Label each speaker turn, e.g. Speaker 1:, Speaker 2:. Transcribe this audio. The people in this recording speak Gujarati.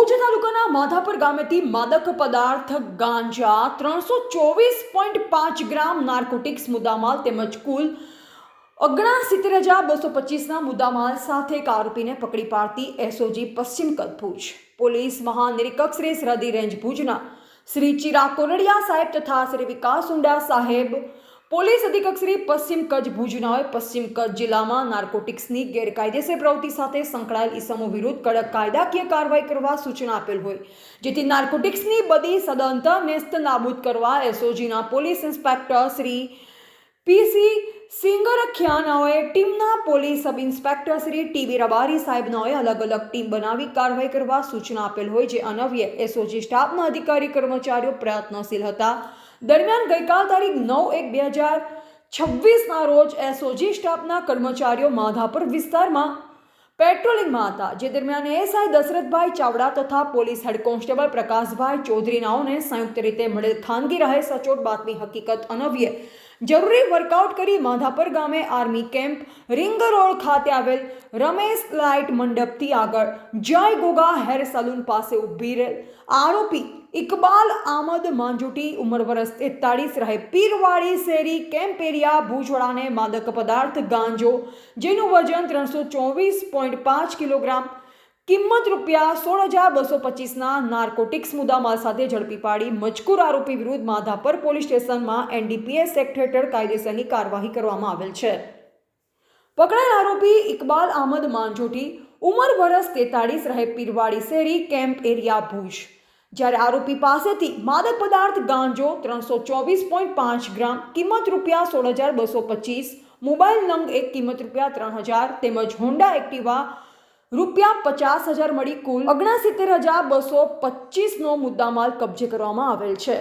Speaker 1: ભુજ તાલુકાના માધાપર ગામેથી માદક પદાર્થ ગાંજા ત્રણસો ચોવીસ પોઈન્ટ પાંચ ગ્રામ નાર્કોટિક્સ મુદ્દામાલ તેમજ કુલ ઓગણસિત્તેર હજાર બસો પચીસના મુદ્દામાલ સાથે એક આરોપીને પકડી પાડતી એસઓજી પશ્ચિમ કચ્છ ભુજ. પોલીસ મહાનિરીક્ષક શ્રી સરહદી રેન્જ ભુજના શ્રી ચિરાગ કોરડિયા સાહેબ તથા શ્રી વિકાસ ઉંડા સાહેબ પોલીસ અધિક્ષક શ્રી પશ્ચિમ કચ્છ ભુજનાઓએ પશ્ચિમ કચ્છ જિલ્લામાં નાર્કોટિક્સની ગેરકાયદેસર પ્રવૃત્તિ સાથે સંકળાયેલ ઇસમો વિરુદ્ધ કડક કાયદાકીય કાર્યવાહી કરવા સૂચના આપેલ હોય. જેથી નાર્કોટિક્સની બધી સદંતર નેસ્ત નાબૂદ કરવા એસઓજીના પોલીસ ઇન્સ્પેક્ટર શ્રી પીસી સિંગરખિયાનાઓએ ટીમના police sub inspector Shri TV Rabari સાહેબનાઓએ અલગ અલગ ટીમ બનાવી કાર્યવાહી કરવા સૂચના આપેલ હોય જે અનવ્ય એસઓજી સ્ટાફના અધિકારી કર્મચારીઓ પ્રયત્નશીલ હતા. દરમિયાન ગઈકાલ તારીખ નવ એક બે હજાર છવ્વીસના રોજ એસઓજી સ્ટાફના કર્મચારીઓ માધાપર વિસ્તારમાં પેટ્રોલિંગમાં હતા જે દરમિયાન એએસઆઈ દશરથભાઈ ચાવડા તથા પોલીસ હેડ કોન્સ્ટેબલ પ્રકાશભાઈ ચૌધરીનાઓને સંયુક્ત રીતે મળેલ ખાનગી રહે સચોટ બાતમી હકીકત અનવ્ય જરૂરી વર્કઆઉટ કરી માધાપર ગામે આર્મી કેમ્પ રિંગ રોડ ખાતે આવેલ રમેશ લાઇટ મંડપથી આગળ જય ગોગા હેર સલૂન પાસે ઊભી રહેલ. આરોપી ઇકબાલ આમદ માંજુટી ઉંમર વરસ તેતાળીસ રહે. પીરવાડી શેરી કેમ્પ એરિયા ભૂજવાળાને માદક પદાર્થ ગાંજો, જેનું વજન ત્રણસો ચોવીસ પોઈન્ટ પાંચ કિલોગ્રામ. કિંમત રૂપિયા સોળ હજાર બસો પચીસના નાર્કોટિક્સ મુદ્દામાલ સાથે ઝડપી પાડી મજકૂર આરોપી વિરુદ્ધ માધાપર પોલીસ સ્ટેશનમાં એનડીપીએસ એક્ટ હેઠળ કાયદેસરની કાર્યવાહી કરવામાં આવેલ છે. પકડાયેલ આરોપી ઇકબાલ અહમદ માંજોટી ઉંમર વરસ તેતાળીસ રહે. પીરવાડી શેરી કેમ્પ એરિયા ભુજ. જ્યારે આરોપી પાસેથી માદક પદાર્થ ગાંજો ત્રણસો ચોવીસ પોઈન્ટ પાંચ ગ્રામ, કિંમત રૂપિયા સોળ હજાર બસો પચીસ, મોબાઈલ નંગ એક કિંમત રૂપિયા ત્રણ હજાર તેમજ હોન્ડા એક્ટિવા રૂપિયા પચાસ હજાર મળી કુલ ઓગણસિત્તેર હજાર બસો પચીસનો મુદ્દામાલ કબજે કરવામાં આવેલ છે.